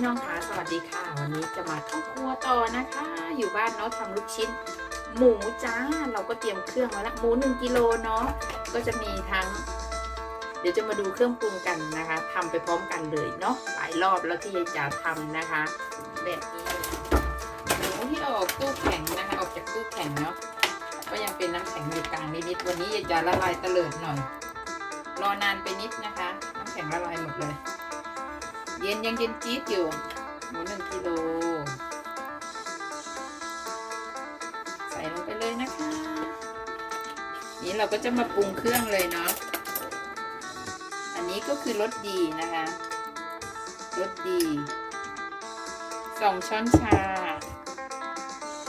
พี่น้องคะสวัสดีค่ะ วันนี้จะมาเข้าครัวต่อนะคะ อยู่บ้านเนาะทำลูกชิ้น หมูจ้าเราก็เตรียมเครื่องมาแล้วหมูหนึ่งกิโลเนาะก็จะมีทั้ง เดี๋ยวจะมาดูเครื่องปรุงกันนะคะทำไปพร้อมกันเลยเนาะหลายรอบแล้วที่ยายจ๋าทำนะคะ แบบนี้หมูที่ออกตู้แข็งนะคะ ออกจากตู้แข็งเนาะก็ยังเป็นน้ำแข็งอยู่กลางนิดๆวันนี้ยายจ๋าละลายเตลิดหน่อยรอนานไปนิดนะคะ น้ำแข็งละลายหมดเลย เย็นยังเย็นจี๊ดอยู่หมูหนึ่งกิโล ใส่ลงไปเลยนะคะ นี้เราก็จะมาปรุงเครื่องเลยเนาะ อันนี้ก็คือรสดีนะคะรสดีสองช้อนชา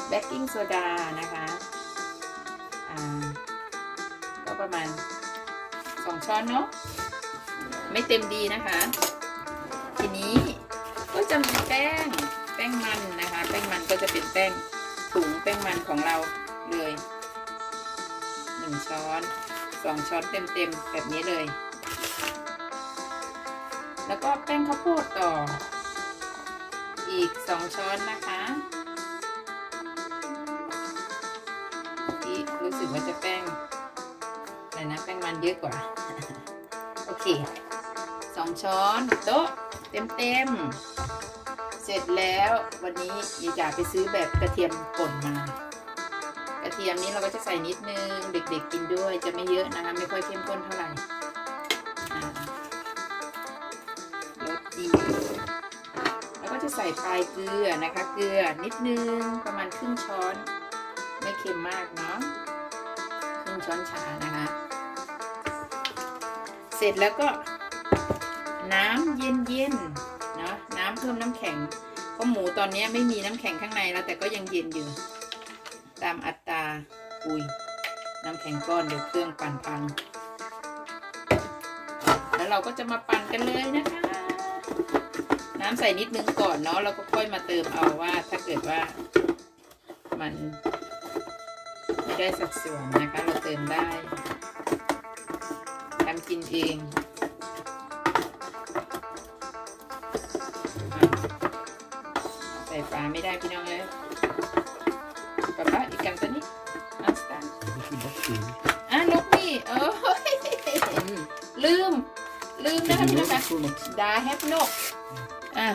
เบกกิ้งโซดานะคะอ่าก็ประมาณสองช้อนเนาะไม่เต็มดีนะคะ ทีนี้ก็จะมีแป้งแป้งมันนะคะ แป้งมันก็จะเป็นแป้งถุงแป้งมันของเราเลยหนึ่งช้อนสองช้อนเต็มๆแบบนี้เลย แล้วก็แป้งข้าวโพดต่อ อีกสองช้อนนะคะที่รู้สึกว่าจะแป้งอะไรนะแป้งมันเยอะกว่า โอเคสองช้อนโต๊ะ เต็มเต็มๆเสร็จแล้ววันนี้ยายจ๋าไปซื้อแบบกระเทียมป่นมากระเทียมนี้เราก็จะใส่นิดนึงเด็กๆกินด้วยจะไม่เยอะนะคะไม่ค่อยเข้มข้นเท่าไหร่รสดีแล้วก็จะใส่ปลายเกลือนะคะ เกลือนิดนึงประมาณครึ่งช้อน ไม่เค็มมากเนาะครึ่งช้อนชานะคะ เสร็จแล้วก็ น้ำเย็นๆเนาะน้ำเพิ่มน้ำแข็งเพราะหมูตอนนี้ไม่มีน้ำแข็งข้างในแล้วแต่ก็ยังเย็นอยู่ ตามอัตราอุยน้ำแข็งก้อนเดี๋ยวเครื่องปั่นพัง แล้วเราก็จะมาปั่นกันเลยนะคะ น้ำใส่นิดนึงก่อนเนาะแล้วก็ค่อยมาเติมเอาว่าถ้าเกิดว่ามันไม่ได้สัดส่วนนะคะ เราเติมได้ทำกินเองาไม่ได้พี่น้องเลยกับว่าอีกกันตัวนี้อันสตาร์ Lite backen. อะนกนี่เออลืม ลืมนะคะพี่น้องคะ Får något. ดาแฮปนกอะ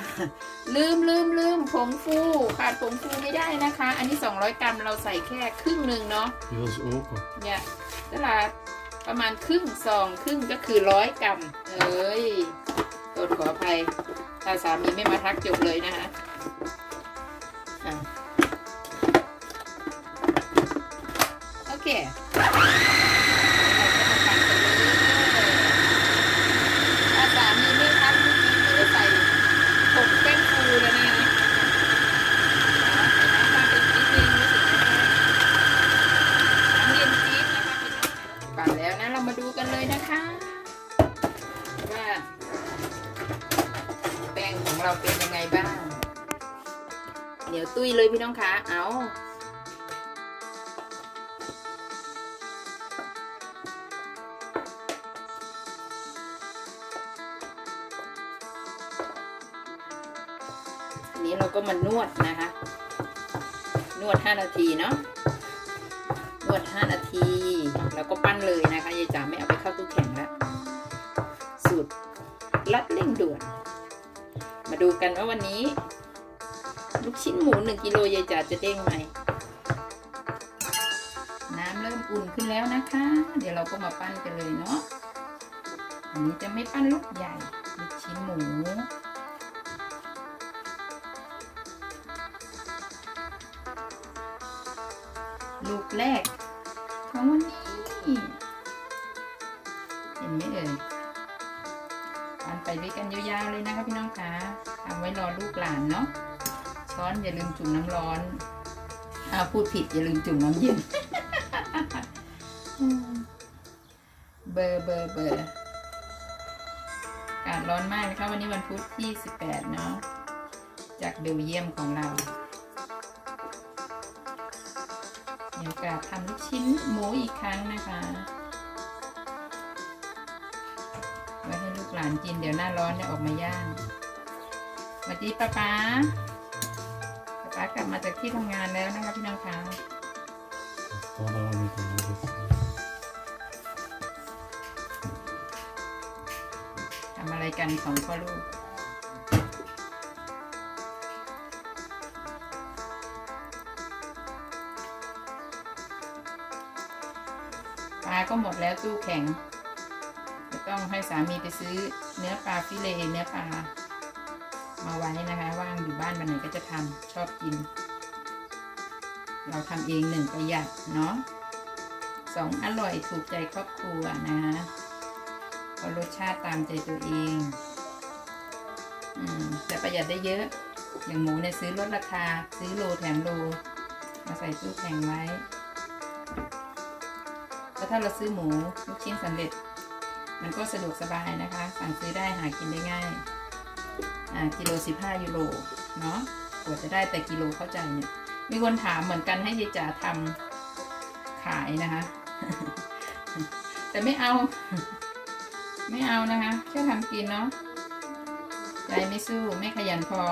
ลืมลืมลืมผงฟูขาดผงฟูไม่ได้นะคะ อันนี้ 200 กรัมเราใส่แค่ครึ่งหนึ่งเนาะ Jag har så åka. เนี่ยตลาดประมาณครึ่งซองครึ่งก็คือร้อยกรัมเอ้ยตดขออภัยถ้าสามีไม่มาทักจบเลยนะคะอะ โนี้เราก็มานวดนะคะ นวด 5 นาทีเนาะนวด 5 นาที แล้วก็ปั้นเลยนะคะยายจ๋าไม่เอาไปเข้าตู้แข็งแล้วสูตรลัดเร่งด่วน มาดูกันว่าวันนี้ ลูกชิ้นหมู 1กิโลยายจ๋าจะเด้งไหมน้ำเริ่มอุ่นขึ้นแล้วนะคะ เดี๋ยวเราก็มาปั้นกันเลยเนาะอันนี้จะไม่ปั้นลูกใหญ่ลูกชิ้นหมู ลูกแรกของวันนี้ เห็นไหมเอ่ยทานไปด้วยกันยาวๆเลยนะคะพี่น้องคะทำไว้รอลูกหลานเนาะ ช้อนอย่าลืมจุ่มน้ำร้อนอ่าพูดผิดอย่าลืมจุ่มน้ำเย็น เบอร์เบอร์เบอร์อากาศร้อนมากนะคะวันนี้วันพุธที่ 18 เนาะจากเบลเยียมของเรา โอกาสทำลูกชิ้นหมูอีกครั้งนะคะไว้ให้ลูกหลานกินเดี๋ยวหน้าร้อนเนี่ยออกมาย่างสวัสดีป้าป๊าป้าป๊ากลับมาจากที่ทำงานแล้วนะคะพี่น้องคะทำอะไรกันสองพ่อลูก ก็หมดแล้วตู้แข็งจะต้องให้สามีไปซื้อเนื้อปลาฟิเลเนื้อปลามาไว้นะคะว่างอยู่บ้านวันไหนก็จะทำชอบกิน เราทำเองหนึ่งประหยัดเนาะสองอร่อยถูกใจครอบครัวนะคะก็รสชาติตามใจตัวเองอืมแต่ประหยัดได้เยอะ อย่างหมูเนี่ยซื้อลดราคา ซื้อโลแถมโล มาใส่ตู้แข็งไว้ ถ้าเราซื้อหมูลูกชิ้นสำเร็จ มันก็สะดวกสบายนะคะ สั่งซื้อได้หากินได้ง่ายอ่ากิโลสิบห้ายูโรเนาะกว่าจะได้แต่กิโลเข้าใจเนี่ยมีคนถามเหมือนกันให้ยายจ๋าทำขายนะคะ แต่ไม่เอา ไม่เอานะคะแค่ทำกินเนาะใจไม่สู้ไม่ขยันพอ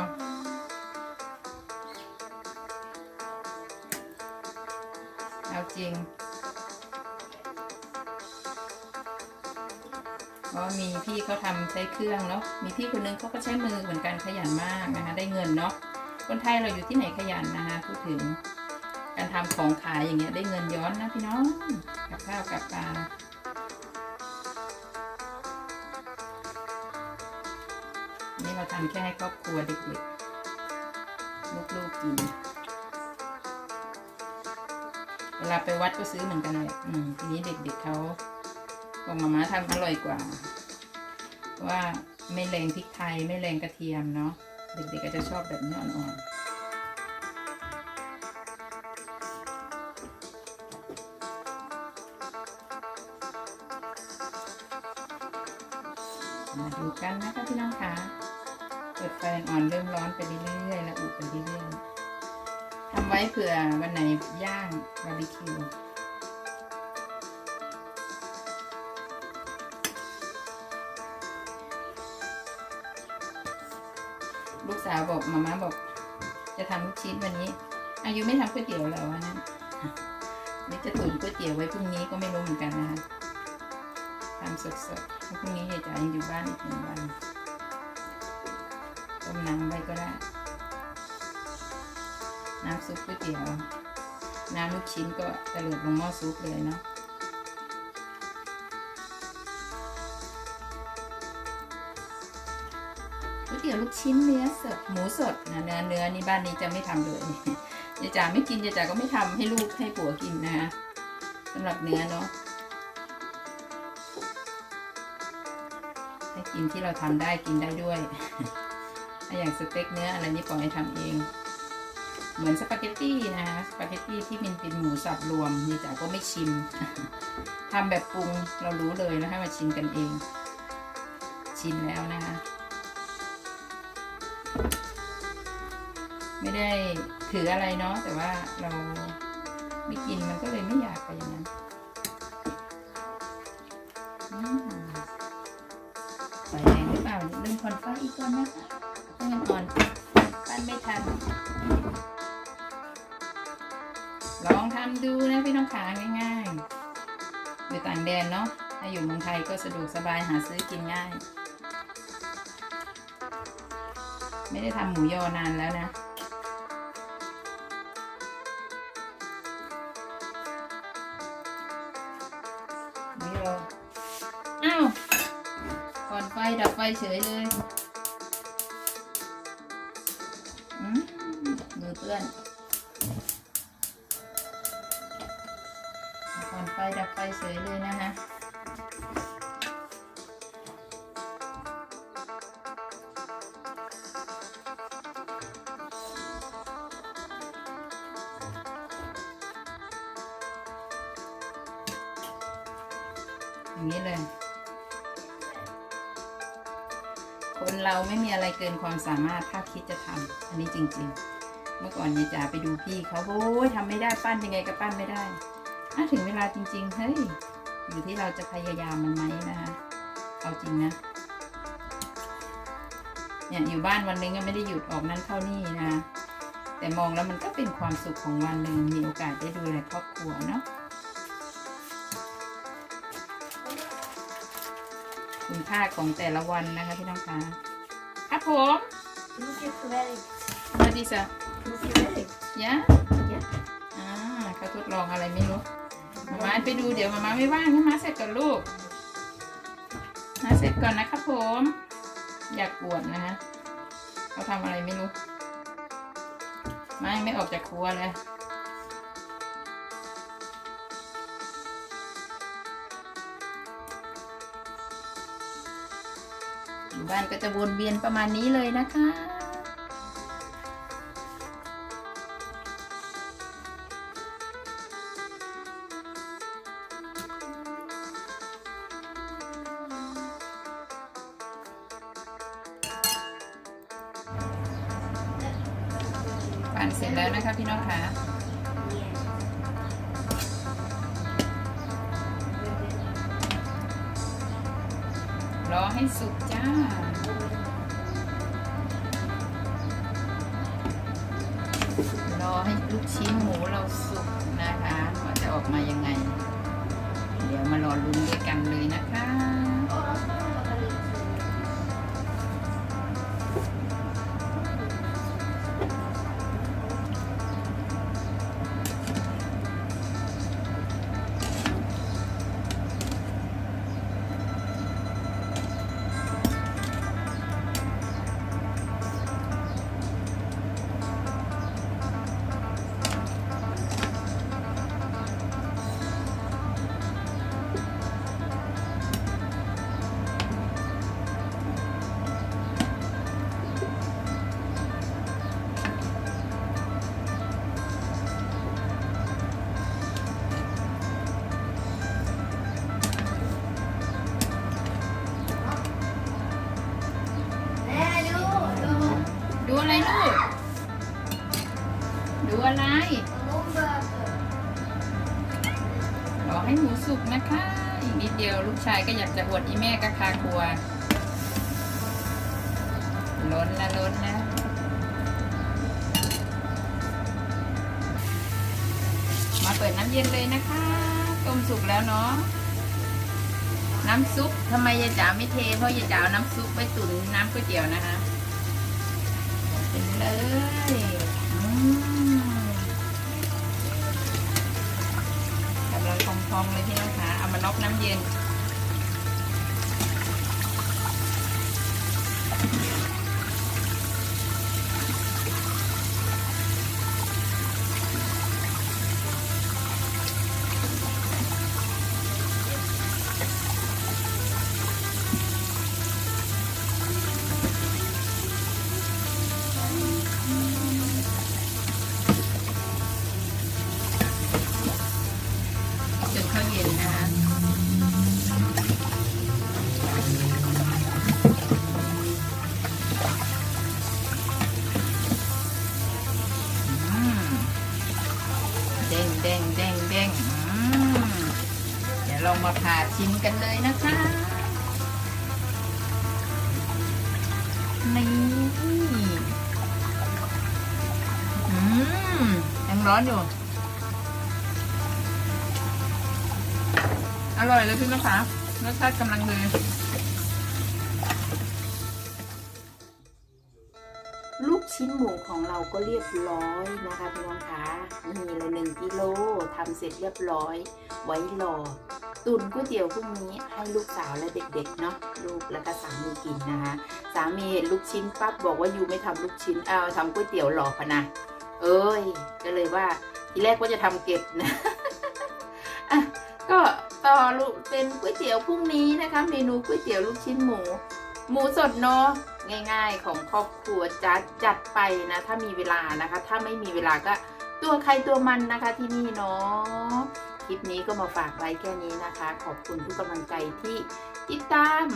เอาจริง เพราะมีพี่เขาทำใช้เครื่องเนาะมีพี่คนนึงเขาก็ใช้มือเหมือนกันขยันมากนะคะ ได้เงินเนาะคนไทยเราอยู่ที่ไหนขยันนะคะพูดถึงการทำของขายอย่างเงี้ยได้เงินย้อนนะพี่น้องกับข้าวกับปลานี่เราทำแค่ให้ครอบครัวเด็กๆลูกๆกินเวลาไปวัดก็ซื้อเหมือนกันเลยอืมทีนี้เด็กๆเขา บอกมาม่าทำอร่อยกว่า เพราะว่าไม่แรงพริกไทยไม่แรงกระเทียมเนาะเด็กๆก็จะชอบแบบนี้อ่อนๆมาดูกันนะคะพี่น้องคะเปิดไฟอ่อนเริ่มร้อนไปเรื่อยๆ แล้วอุไปเรื่อยๆทำไว้เผื่อวันไหนย่างบาร์บีคิว ลูกสาวบอกมาม่าบอก จะทำลูกชิ้นวันนี้ อายุไม่ทำก๋วยเตี๋ยวแล้ววันนั้นนี่จะตุ๋นก๋วยเตี๋ยวไว้พรุ่งนี้ก็ไม่รู้เหมือนกันนะคะทำสดๆพรุ่งนี้ยายจ๋ายังอยู่บ้านอีกหนึ่งวันต้มน้ำไว้ก็ได้ น้ำซุปก๋วยเตี๋ยว น้ำลูกชิ้นก็จะเลือลงหม้อซุปเลยเนาะ ตี๋ยวลูกชิ้นเนื้อสดหมูสดนะเนื้อเนื้อนี่บ้านนี้จะไม่ทำเลยยายจ๋าไม่กินยายจ๋าก็ไม่ทำให้ลูกให้ผัวกินนะคะสำหรับเนื้อเนาะให้กินที่เราทำได้กินได้ด้วยอย่างสเต็กเนื้ออะไรนี่ปล่อยให้ทำเอง เหมือนสปาเกตตี้นะคะสปาเกตตี้ที่มันเป็นหมูสับรวมยายจ๋าก็ไม่ชิมทำแบบปรุงเรารู้เลยแล้วให้มาชิมกันเอง ชิมแล้วนะคะ ไม่ได้ถืออะไรเนาะแต่ว่าเราไม่กินมันก็เลยไม่อยากไปอย่างนั้นอืมไฟแรงหรือเปล่าเรื่องคนไฟอีกก่อนนะคะให้มันอ่อนปั้นไม่ทัน ลองทำดูนะพี่น้องขาง่ายๆอยู่ต่างแดนเนาะถ้าอยู่เมืองไทยก็สะดวกสบายหาซื้อกินง่าย ไม่ได้ทำหมูยอนานแล้วนะ เฉยเลยมือเปื้อนก่อนไฟดับไฟเฉยเลยนะคะ มีอะไรเกินความสามารถถ้าคิดจะทำอันนี้จริง ๆ เมื่อก่อนยายจ๋าไปดูพี่เขาโอ้ยทำไม่ได้ปั้นยังไงก็ปั้นไม่ได้ถ้าถึงเวลาจริง ๆ เฮ้ย อยู่ที่เราจะพยายามมันไหมนะคะเอาจริงนะเนี่ยอยู่บ้านวันหนึงก็ไม่ได้หยุดออกนั่นเข้านี่นะแต่มองแล้วมันก็เป็นความสุขของวันหนึ่งมีโอกาสได้ดูแลครอบครัวเนาะคุณค่าของแต่ละวันนะคะพี่น้องคะ ครับผม Hoe je gewerkt? มาดิสะ Hoe je werkt? ยะ Ja. อ่าเขาทดลองอะไรไม่รู้มามาไปดูเดี๋ยวมามาไม่ว่างให้มาเสร็จก่อนลูกมาเสร็จก่อนนะครับผม อยากปวดนะฮะเขาทำอะไรไม่รู้ ไม่ไม่ออกจากครัวเลย บ้านก็จะวนเวียนประมาณนี้เลยนะคะ รอให้สุกจ้า รอให้ลูกชิ้นหมูเราสุกนะคะว่าจะออกมายังไง เดี๋ยวมารอลุ้นด้วยกันเลยนะคะ ชายก็อยากจะอวดอีแม่ก็คาครัว ล้นละล้นนะมาเปิดน้ำเย็นเลยนะคะ ต้มสุกแล้วเนาะน้ำซุปทำไมยายจ๋าไม่เท เพราะยายจ๋าน้ำซุปไว้ตุ๋นน้ำก๋วยเตี๋ยวนะคะเป็นเลยอืมกำลังพองๆเลยพี่น้องคะเอามาน็อกน้ำเย็น มาผ่าชิมกันเลยนะคะ นี่อืมยังร้อนอยู่ อร่อยเลยพี่มะคะรสชาติกำลังดีลูกชิ้นหมูของเราก็เรียบร้อยนะคะพี่น้องคะนี่เลยหนึ่งกิโลทำเสร็จเรียบร้อย ไว้รอ ตุนก๋วยเตี๋ยวพรุ่งนี้ให้ลูกสาวและเด็กๆเนาะลูกแล้วก็สามีกินนะคะ สามีเห็นลูกชิ้นปั๊บบอกว่ายูไม่ทำลูกชิ้นเอาทำก๋วยเตี๋ยวหลอกพะนะเอ้ย ก็เลยว่าทีแรกว่าจะทำเก็บนะอะก็ต่อลูกเป็นก๋วยเตี๋ยวพรุ่งนี้นะคะ เมนูก๋วยเตี๋ยวลูกชิ้นหมู หมูสดเนาะง่าย ๆ ของครอบครัวจัดจัดไปนะ ถ้ามีเวลานะคะ ถ้าไม่มีเวลาก็ตัวใครตัวมันนะคะที่นี่เนาะ คลิปนี้ก็มาฝากไว้แค่นี้นะคะ ขอบคุณทุกกำลังใจที่ติดตาม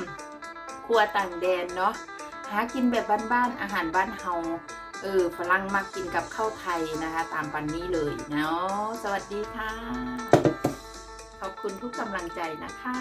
ครัวต่างแดนเนาะหากินแบบบ้านๆอาหารบ้านเฮาเออฝรั่งมากินกับข้าวไทยนะคะ ตามปันนี้เลยเนาะสวัสดีค่ะ ขอบคุณทุกกำลังใจนะคะ